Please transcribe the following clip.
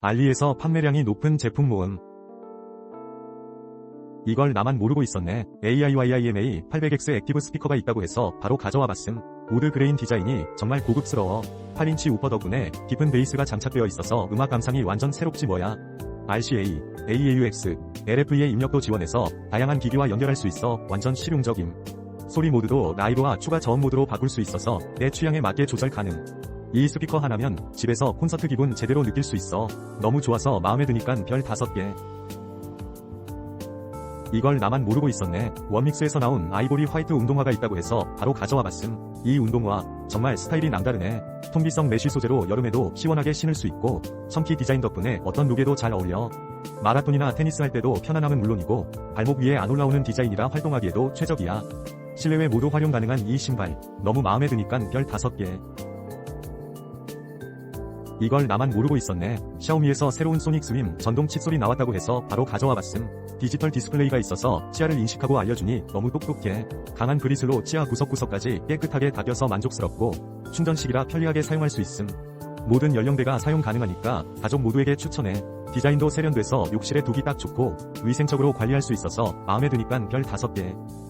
알리에서 판매량이 높은 제품 모음. 이걸 나만 모르고 있었네. AIYIMA 800X 액티브 스피커가 있다고 해서 바로 가져와 봤음. 우드 그레인 디자인이 정말 고급스러워. 8인치 우퍼 덕분에 깊은 베이스가 장착되어 있어서 음악 감상이 완전 새롭지 뭐야. RCA, AAUX, LFE의 입력도 지원해서 다양한 기기와 연결할 수 있어 완전 실용적임. 소리 모드도 라이브와 추가 저음 모드로 바꿀 수 있어서 내 취향에 맞게 조절 가능. 이 스피커 하나면 집에서 콘서트 기분 제대로 느낄 수 있어. 너무 좋아서 마음에 드니깐 별 5개. 이걸 나만 모르고 있었네. 원믹스에서 나온 아이보리 화이트 운동화가 있다고 해서 바로 가져와 봤음. 이 운동화 정말 스타일이 남다르네. 통기성 메쉬 소재로 여름에도 시원하게 신을 수 있고 청키 디자인 덕분에 어떤 룩에도 잘 어울려. 마라톤이나 테니스 할 때도 편안함은 물론이고 발목 위에 안 올라오는 디자인이라 활동하기에도 최적이야. 실내외 모두 활용 가능한 이 신발 너무 마음에 드니깐 별 5개. 이걸 나만 모르고 있었네. 샤오미에서 새로운 소닉 스윙 전동 칫솔이 나왔다고 해서 바로 가져와 봤음. 디지털 디스플레이가 있어서 치아를 인식하고 알려주니 너무 똑똑해. 강한 그리슬로 치아 구석구석까지 깨끗하게 닦여서 만족스럽고 충전식이라 편리하게 사용할 수 있음. 모든 연령대가 사용 가능하니까 가족 모두에게 추천해. 디자인도 세련돼서 욕실에 두기 딱 좋고 위생적으로 관리할 수 있어서 마음에 드니깐 별 5개.